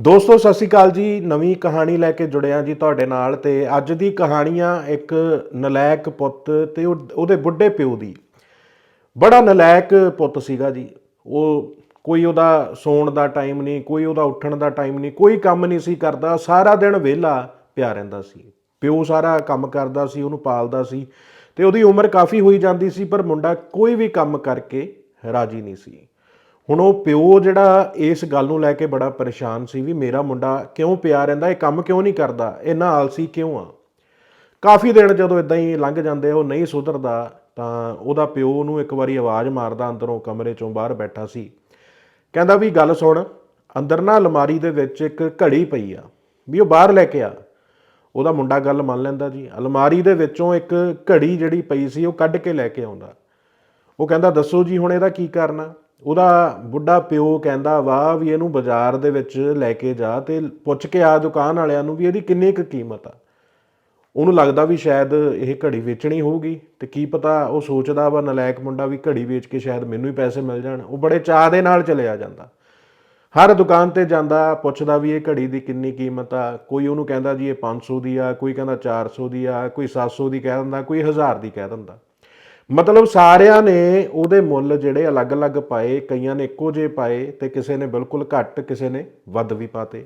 ਦੋਸਤੋ, ਸਤਿ ਸ਼੍ਰੀ ਅਕਾਲ ਜੀ। ਨਵੀਂ ਕਹਾਣੀ ਲੈ ਕੇ ਜੁੜਿਆ ਜੀ ਤੁਹਾਡੇ ਨਾਲ ਤੇ ਅੱਜ ਦੀ ਕਹਾਣੀਆਂ ਇੱਕ ਨਲਾਇਕ ਪੁੱਤ ਤੇ ਉਹ- ਉਹਦੇ ਬੁੱਢੇ ਪਿਓ ਦੀ। ਬੜਾ ਨਲਾਇਕ ਪੁੱਤ ਸੀਗਾ ਜੀ। ਉਹ ਕੋਈ ਉਹਦਾ ਸੌਣ ਦਾ ਟਾਈਮ ਨਹੀਂ, ਕੋਈ ਉਹਦਾ ਉੱਠਣ ਦਾ ਟਾਈਮ ਨਹੀਂ, ਕੋਈ ਕੰਮ ਨਹੀਂ ਸੀ ਕਰਦਾ। ਸਾਰਾ ਦਿਨ ਵਿਹਲਾ ਪਿਆ ਰਹਿੰਦਾ ਸੀ। ਪਿਓ ਸਾਰਾ ਕੰਮ ਕਰਦਾ ਸੀ, ਉਹਨੂੰ ਪਾਲਦਾ ਸੀ ਤੇ ਉਹਦੀ ਉਮਰ ਕਾਫੀ ਹੋਈ ਜਾਂਦੀ ਸੀ, ਪਰ ਮੁੰਡਾ ਕੋਈ ਵੀ ਕੰਮ ਕਰਕੇ ਰਾਜੀ ਨਹੀਂ ਸੀ। ਹੁਣ ਉਹ ਪਿਓ ਜਿਹੜਾ ਇਸ ਗੱਲ ਨੂੰ ਲੈ ਕੇ ਬੜਾ ਪਰੇਸ਼ਾਨ ਸੀ ਵੀ ਮੇਰਾ ਮੁੰਡਾ ਕਿਉਂ ਪਿਆ ਰਹਿੰਦਾ, ਇਹ ਕੰਮ ਕਿਉਂ ਨਹੀਂ ਕਰਦਾ ਇੰਨਾ ਆਲਸੀ ਕਿਉਂ ਆ? ਕਾਫੀ ਦਿਨ ਜਦੋਂ ਇਦਾਂ ਹੀ ਲੰਘ ਜਾਂਦੇ ਉਹ ਨਹੀਂ ਸੁਧਰਦਾ, ਤਾਂ ਉਹਦਾ ਪਿਓ ਨੂੰ ਇੱਕ ਵਾਰੀ ਆਵਾਜ਼ ਮਾਰਦਾ ਅੰਦਰੋਂ ਕਮਰੇ ਚੋਂ ਬਾਹਰ ਬੈਠਾ ਸੀ। ਕਹਿੰਦਾ ਵੀ ਗੱਲ ਸੁਣ, ਅੰਦਰ ਨਾ ਅਲਮਾਰੀ ਦੇ ਵਿੱਚ ਇੱਕ ਘੜੀ ਪਈ ਆ, ਵੀ ਉਹ ਬਾਹਰ ਲੈ ਕੇ ਆ। ਉਹਦਾ ਮੁੰਡਾ ਗੱਲ ਮੰਨ ਲੈਂਦਾ ਜੀ, ਅਲਮਾਰੀ ਦੇ ਵਿੱਚੋਂ ਇੱਕ ਘੜੀ ਜਿਹੜੀ ਪਈ ਸੀ, ਉਹ ਕੱਢ ਕੇ ਲੈ ਕੇ ਆਉਂਦਾ। ਉਹ ਕਹਿੰਦਾ, ਦੱਸੋ ਜੀ ਹੁਣ ਇਹਦਾ ਕੀ ਕਰਨਾ ਉਹਦਾ ਬੁੱਢਾ ਪਿਓ ਕਹਿੰਦਾ ਵਾ ਵੀ ਇਹਨੂੰ ਬਾਜ਼ਾਰ ਦੇ ਵਿੱਚ ਲੈ ਕੇ ਜਾ ਤੇ ਪੁੱਛ ਕੇ ਆ ਦੁਕਾਨ ਵਾਲਿਆਂ ਨੂੰ ਵੀ ਇਹਦੀ ਕਿੰਨੀ ਕੁ ਕੀਮਤ ਆ। ਉਹਨੂੰ ਲੱਗਦਾ ਵੀ ਸ਼ਾਇਦ ਇਹ ਘੜੀ ਵੇਚਣੀ ਹੋਊਗੀ ਤੇ ਕੀ ਪਤਾ ਉਹ ਸੋਚਦਾ ਵਾ ਨਲਾਇਕ ਮੁੰਡਾ ਵੀ ਘੜੀ ਵੇਚ ਕੇ ਸ਼ਾਇਦ ਮੈਨੂੰ ਹੀ ਪੈਸੇ ਮਿਲ ਜਾਣ। ਉਹ ਬੜੇ ਚਾਅ ਦੇ ਨਾਲ ਚਲਿਆ ਜਾਂਦਾ। ਹਰ ਦੁਕਾਨ ਤੇ ਜਾਂਦਾ, ਪੁੱਛਦਾ ਵੀ ਇਹ ਘੜੀ ਦੀ ਕਿੰਨੀ ਕੀਮਤ ਆ। ਕੋਈ ਉਹਨੂੰ ਕਹਿੰਦਾ ਜੀ ਇਹ 500 ਦੀ ਆ, ਕੋਈ ਕਹਿੰਦਾ 400 ਦੀ ਆ, ਕੋਈ 700 ਦੀ ਕਹਿ ਦਿੰਦਾ, ਕੋਈ 1000 ਦੀ ਕਹਿ ਦਿੰਦਾ। ਮਤਲਬ ਸਾਰਿਆਂ ਨੇ ਉਹਦੇ ਮੁੱਲ ਜਿਹੜੇ ਅਲੱਗ-ਅਲੱਗ ਪਾਏ, ਕਈਆਂ ਨੇ ਇੱਕੋ ਜਿਹੇ ਪਾਏ ਤੇ ਕਿਸੇ ਨੇ ਬਿਲਕੁਲ ਘੱਟ, ਕਿਸੇ ਨੇ ਵੱਧ ਵੀ ਪਾਤੇ।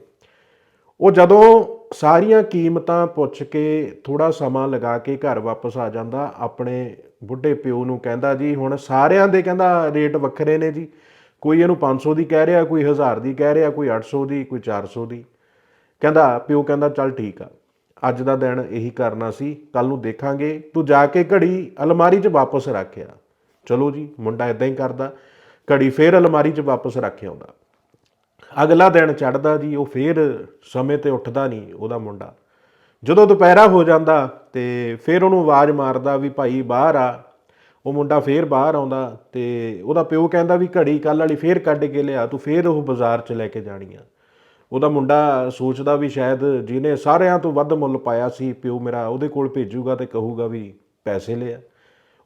ਉਹ ਜਦੋਂ ਸਾਰੀਆਂ ਕੀਮਤਾਂ ਪੁੱਛ ਕੇ ਥੋੜਾ ਸਮਾਂ ਲਗਾ ਕੇ ਘਰ ਵਾਪਸ ਆ ਜਾਂਦਾ, ਆਪਣੇ ਬੁੱਢੇ ਪਿਓ ਨੂੰ ਕਹਿੰਦਾ, ਜੀ, ਹੁਣ ਸਾਰਿਆਂ ਦੇ ਕਹਿੰਦਾ ਰੇਟ ਵੱਖਰੇ ਨੇ ਜੀ। ਕੋਈ ਇਹਨੂੰ 500 ਦੀ ਕਹਿ ਰਿਹਾ, ਕੋਈ 1000 ਦੀ ਕਹਿ ਰਿਹਾ, ਕੋਈ 800 ਦੀ, ਕੋਈ 400 ਦੀ। ਕਹਿੰਦਾ, ਪਿਓ ਕਹਿੰਦਾ, ਚੱਲ ਠੀਕ ਆ। ਅੱਜ ਦਾ ਦਿਨ ਇਹੀ ਕਰਨਾ ਸੀ ਕੱਲ ਨੂੰ ਦੇਖਾਂਗੇ। ਤੂੰ ਜਾ ਕੇ ਘੜੀ ਅਲਮਾਰੀ 'ਚ ਵਾਪਸ ਰੱਖਿਆ ਚਲੋ ਜੀ, ਮੁੰਡਾ ਇਦਾਂ ਹੀ ਕਰਦਾ, ਘੜੀ ਫੇਰ ਅਲਮਾਰੀ 'ਚ ਵਾਪਸ ਰੱਖ ਆਉਂਦਾ। ਅਗਲਾ ਦਿਨ ਚੜਦਾ ਜੀ, ਉਹ ਫੇਰ ਸਮੇਂ ਤੇ ਉੱਠਦਾ ਨਹੀਂ, ਉਹਦਾ ਮੁੰਡਾ। ਜਦੋਂ ਦੁਪਹਿਰਾ ਹੋ ਜਾਂਦਾ ਤੇ ਫੇਰ ਉਹਨੂੰ ਆਵਾਜ਼ ਮਾਰਦਾ ਵੀ ਭਾਈ ਬਾਹਰ ਆ। ਉਹ ਮੁੰਡਾ ਫੇਰ ਬਾਹਰ ਆਉਂਦਾ ਤੇ ਉਹਦਾ ਪਿਓ ਕਹਿੰਦਾ ਵੀ ਘੜੀ ਕੱਲ ਵਾਲੀ ਫੇਰ ਕੱਢ ਕੇ ਲਿਆ, ਤੂੰ ਫੇਰ ਉਹ ਬਾਜ਼ਾਰ 'ਚ ਲੈ ਕੇ ਜਾਣੀ ਆ। ਉਹਦਾ ਮੁੰਡਾ ਸੋਚਦਾ ਵੀ ਸ਼ਾਇਦ ਜਿਹਨੇ ਸਾਰਿਆਂ ਤੋਂ ਵੱਧ ਮੁੱਲ ਪਾਇਆ ਸੀ ਪਿਓ ਮੇਰਾ ਉਹਦੇ ਕੋਲ ਭੇਜੂਗਾ ਤੇ ਕਹੂਗਾ ਵੀ ਪੈਸੇ ਲਿਆ।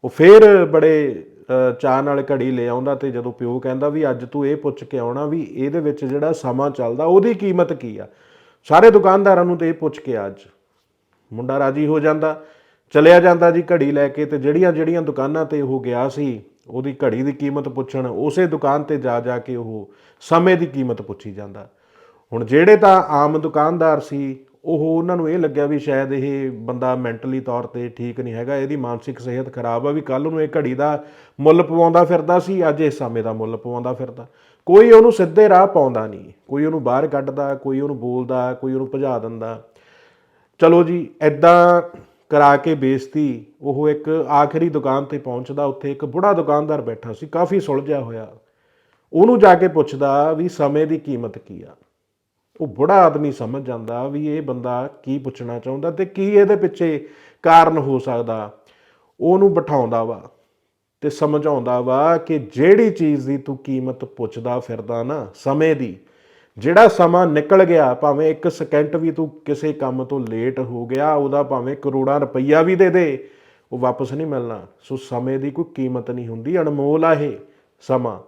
ਉਹ ਫੇਰ ਬੜੇ ਅ, ਚਾਅ ਨਾਲ ਘੜੀ ਲੈ ਆਉਂਦਾ ਤੇ ਜਦੋਂ ਪਿਓ ਕਹਿੰਦਾ ਵੀ ਅੱਜ ਤੂੰ ਇਹ ਪੁੱਛ ਕੇ ਆਉਣਾ ਵੀ ਇਹਦੇ ਵਿੱਚ ਜਿਹੜਾ ਸਮਾਂ ਚੱਲਦਾ ਉਹਦੀ ਕੀਮਤ ਕੀ ਆ? ਸਾਰੇ ਦੁਕਾਨਦਾਰਾਂ ਨੂੰ ਤੇ ਇਹ ਪੁੱਛ ਕੇ ਅੱਜ। ਮੁੰਡਾ ਰਾਜੀ ਹੋ ਜਾਂਦਾ ਚਲਿਆ ਜਾਂਦਾ ਜੀ ਘੜੀ ਲੈ ਕੇ ਤੇ ਜਿਹੜੀਆਂ ਜਿਹੜੀਆਂ ਦੁਕਾਨਾਂ ਤੇ ਉਹ ਗਿਆ ਸੀ ਉਹਦੀ ਘੜੀ ਦੀ ਕੀਮਤ ਪੁੱਛਣ ਉਸੇ ਦੁਕਾਨ ਤੇ ਜਾ ਜਾ ਕੇ ਉਹ ਸਮੇਂ ਦੀ ਕੀਮਤ ਪੁੱਛੀ ਜਾਂਦਾ। ਹੁਣ ਜਿਹੜੇ ਤਾਂ ਆਮ ਦੁਕਾਨਦਾਰ ਸੀ, ਉਹ ਉਹਨਾਂ ਨੂੰ ਇਹ ਲੱਗਿਆ ਵੀ ਸ਼ਾਇਦ ਇਹ ਬੰਦਾ ਮੈਂਟਲੀ ਤੌਰ ਤੇ ਠੀਕ ਨਹੀਂ ਹੈਗਾ, ਇਹਦੀ ਮਾਨਸਿਕ ਸਿਹਤ ਖਰਾਬ ਆ ਵੀ ਕੱਲ ਨੂੰ ਇਹ ਘੜੀ ਦਾ ਮੁੱਲ ਪਵਾਉਂਦਾ ਫਿਰਦਾ ਸੀ, ਅੱਜ ਇਹ ਸਮੇਂ ਦਾ ਮੁੱਲ ਪਵਾਉਂਦਾ ਫਿਰਦਾ। ਕੋਈ ਉਹਨੂੰ ਸਿੱਧੇ ਰਾਹ ਪਾਉਂਦਾ ਨਹੀਂ, ਕੋਈ ਉਹਨੂੰ ਬਾਹਰ ਕੱਢਦਾ, ਕੋਈ ਉਹਨੂੰ ਬੋਲਦਾ, ਕੋਈ ਉਹਨੂੰ ਭਜਾ ਦਿੰਦਾ। ਚਲੋ ਜੀ ਐਦਾਂ ਕਰਾ ਕੇ ਬੇਇੱਜ਼ਤੀ, ਉਹ ਇੱਕ ਆਖਰੀ ਦੁਕਾਨ ਤੇ ਪਹੁੰਚਦਾ, ਉੱਥੇ ਇੱਕ ਬੁੜਾ ਦੁਕਾਨਦਾਰ ਬੈਠਾ ਸੀ, ਕਾਫੀ ਸੁਲਝਿਆ ਹੋਇਆ। ਉਹਨੂੰ ਜਾ ਕੇ ਪੁੱਛਦਾ ਵੀ ਸਮੇਂ ਦੀ ਕੀਮਤ ਕੀ ਆ? ਉਹ ਬੁੜਾ ਆਦਮੀ ਸਮਝ ਜਾਂਦਾ ਵੀ ਇਹ ਬੰਦਾ ਕੀ ਪੁੱਛਣਾ ਚਾਹੁੰਦਾ ਤੇ ਕੀ ਇਹਦੇ ਪਿੱਛੇ ਕਾਰਨ ਹੋ ਸਕਦਾ। ਉਹਨੂੰ ਬਿਠਾਉਂਦਾ ਵਾ ਤੇ ਸਮਝਾਉਂਦਾ ਵਾ ਕਿ ਜਿਹੜੀ ਚੀਜ਼ ਦੀ ਤੂੰ ਕੀਮਤ ਪੁੱਛਦਾ ਫਿਰਦਾ ਨਾ ਸਮੇਂ ਦੀ, ਜਿਹੜਾ ਸਮਾਂ ਨਿਕਲ ਗਿਆ, ਭਾਵੇਂ ਇੱਕ ਸਕਿੰਟ ਵੀ ਤੂੰ ਕਿਸੇ ਕੰਮ ਤੋਂ ਲੇਟ ਹੋ ਗਿਆ, ਉਹਦਾ ਭਾਵੇਂ ਕਰੋੜਾਂ ਰੁਪਈਆ ਵੀ ਦੇ ਦੇ, ਉਹ ਵਾਪਸ ਨਹੀਂ ਮਿਲਣਾ। ਸੋ ਸਮੇਂ ਦੀ ਕੋਈ ਕੀਮਤ ਨਹੀਂ ਹੁੰਦੀ ਅਣਮੋਲ ਆ ਇਹ ਸਮਾਂ।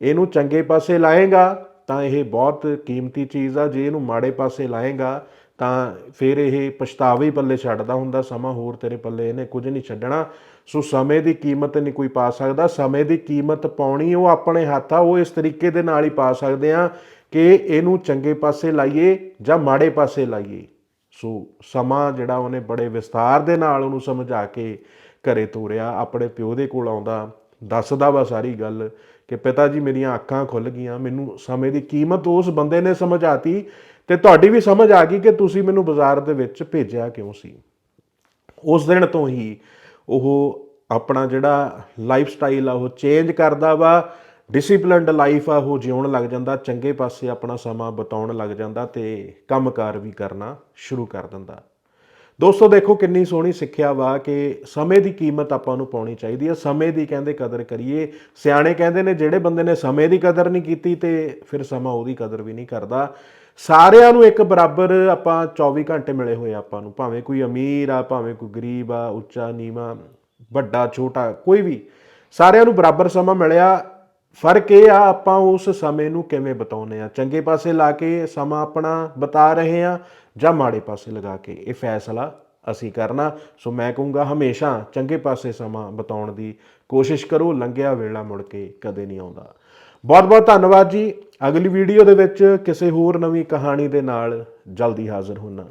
ਇਹਨੂੰ ਚੰਗੇ ਪਾਸੇ ਲਾਏਗਾ ਤਾਂ ਇਹ ਬਹੁਤ ਕੀਮਤੀ ਚੀਜ਼ ਆ, ਜੇ ਇਹਨੂੰ ਮਾੜੇ ਪਾਸੇ ਲਾਏਗਾ ਤਾਂ ਫਿਰ ਇਹ ਪਛਤਾਵੇ ਪੱਲੇ ਛੱਡਦਾ ਹੁੰਦਾ, ਸਮਾਂ ਹੋਰ ਤੇਰੇ ਪੱਲੇ ਇਹਨੇ ਕੁਝ ਨਹੀਂ ਛੱਡਣਾ। ਸੋ ਸਮੇਂ ਦੀ ਕੀਮਤ ਨਹੀਂ ਕੋਈ ਪਾ ਸਕਦਾ, ਸਮੇਂ ਦੀ ਕੀਮਤ ਪਾਉਣੀ ਉਹ ਆਪਣੇ ਹੱਥ ਆ, ਉਹ ਇਸ ਤਰੀਕੇ ਦੇ ਨਾਲ ਹੀ ਪਾ ਸਕਦੇ ਆ ਕਿ ਇਹਨੂੰ ਚੰਗੇ ਪਾਸੇ ਲਾਈਏ ਜਾਂ ਮਾੜੇ ਪਾਸੇ ਲਾਈਏ। ਸੋ ਸਮਾਂ ਜਿਹੜਾ ਉਹਨੇ ਬੜੇ ਵਿਸਥਾਰ ਦੇ ਨਾਲ ਉਹਨੂੰ ਸਮਝਾ ਕੇ ਘਰੇ ਤੋਰਿਆ, ਆਪਣੇ ਪਿਓ ਦੇ ਕੋਲ ਆਉਂਦਾ। ਦੱਸਦਾ ਵਾ ਸਾਰੀ ਗੱਲ ਕਿ ਪਿਤਾ ਜੀ ਮੇਰੀਆਂ ਅੱਖਾਂ ਖੁੱਲ ਗਈਆਂ, ਮੈਨੂੰ ਸਮੇਂ ਦੀ ਕੀਮਤ ਉਸ ਬੰਦੇ ਨੇ ਸਮਝਾਤੀ ਤੇ ਤੁਹਾਡੀ ਵੀ ਸਮਝ ਆ ਗਈ ਕਿ ਤੁਸੀਂ ਮੈਨੂੰ ਬਾਜ਼ਾਰ ਦੇ ਵਿੱਚ ਭੇਜਿਆ ਕਿਉਂ ਸੀ। ਉਸ ਦਿਨ ਤੋਂ ਹੀ ਉਹ ਆਪਣਾ ਜਿਹੜਾ ਲਾਈਫ ਸਟਾਈਲ ਆ, ਉਹ ਚੇਂਜ ਕਰਦਾ ਵਾ ਡਿਸਪਲਿਨਡ ਲਾਈਫ ਆ, ਉਹ ਜਿਉਣ ਲੱਗ ਜਾਂਦਾ, ਚੰਗੇ ਪਾਸੇ ਆਪਣਾ ਸਮਾਂ ਬਿਤਾਉਣ ਲੱਗ ਜਾਂਦਾ ਤੇ ਕੰਮਕਾਰ ਵੀ ਕਰਨਾ ਸ਼ੁਰੂ ਕਰ ਦਿੰਦਾ। ਦੋਸਤੋ, ਦੇਖੋ ਕਿੰਨੀ ਸੋਹਣੀ ਸਿੱਖਿਆ ਵਾ ਕਿ ਸਮੇਂ ਦੀ ਕੀਮਤ ਆਪਾਂ ਨੂੰ ਪਾਉਣੀ ਚਾਹੀਦੀ ਹੈ ਸਮੇਂ ਦੀ ਕਹਿੰਦੇ ਕਦਰ ਕਰੀਏ। ਸਿਆਣੇ ਕਹਿੰਦੇ ਨੇ, ਜਿਹੜੇ ਬੰਦੇ ਨੇ ਸਮੇਂ ਦੀ ਕਦਰ ਨਹੀਂ ਕੀਤੀ ਤੇ ਫਿਰ ਸਮਾਂ ਉਹਦੀ ਕਦਰ ਵੀ ਨਹੀਂ ਕਰਦਾ। ਸਾਰਿਆਂ ਨੂੰ ਇੱਕ ਬਰਾਬਰ ਆਪਾਂ 24 ਘੰਟੇ ਮਿਲੇ ਹੋਏ ਆਪਾਂ ਨੂੰ। ਭਾਵੇਂ ਕੋਈ ਅਮੀਰ ਆ, ਭਾਵੇਂ ਕੋਈ ਗਰੀਬ ਆ, ਉੱਚਾ, ਨੀਵਾਂ, ਵੱਡਾ, ਛੋਟਾ, ਕੋਈ ਵੀ। ਸਾਰਿਆਂ ਨੂੰ ਬਰਾਬਰ ਸਮਾਂ ਮਿਲਿਆ। ਫ਼ਰਕ ਇਹ ਆ, ਆਪਾਂ ਉਸ ਸਮੇਂ ਨੂੰ ਕਿਵੇਂ ਬਤਾਉਨੇ ਆ ਚੰਗੇ ਪਾਸੇ ਲਾ ਕੇ ਸਮਾਂ ਆਪਣਾ ਬਤਾ ਰਹੇ ਆ ਜਾਂ ਮਾੜੇ ਪਾਸੇ ਲਗਾ ਕੇ। ਇਹ ਫੈਸਲਾ ਅਸੀਂ ਕਰਨਾ। ਸੋ ਮੈਂ ਕਹੂੰਗਾ ਹਮੇਸ਼ਾ ਚੰਗੇ ਪਾਸੇ ਸਮਾਂ ਬਤਾਉਣ ਦੀ ਕੋਸ਼ਿਸ਼ ਕਰੋ, ਲੰਘਿਆ ਵੇਲਾ ਮੁੜ ਕੇ ਕਦੇ ਨਹੀਂ ਆਉਂਦਾ। ਬਹੁਤ ਬਹੁਤ ਧੰਨਵਾਦ ਜੀ। ਅਗਲੀ ਵੀਡੀਓ ਦੇ ਵਿੱਚ ਕਿਸੇ ਹੋਰ ਨਵੀਂ ਕਹਾਣੀ ਦੇ ਨਾਲ ਜਲਦੀ ਹਾਜ਼ਰ ਹੋਣਾ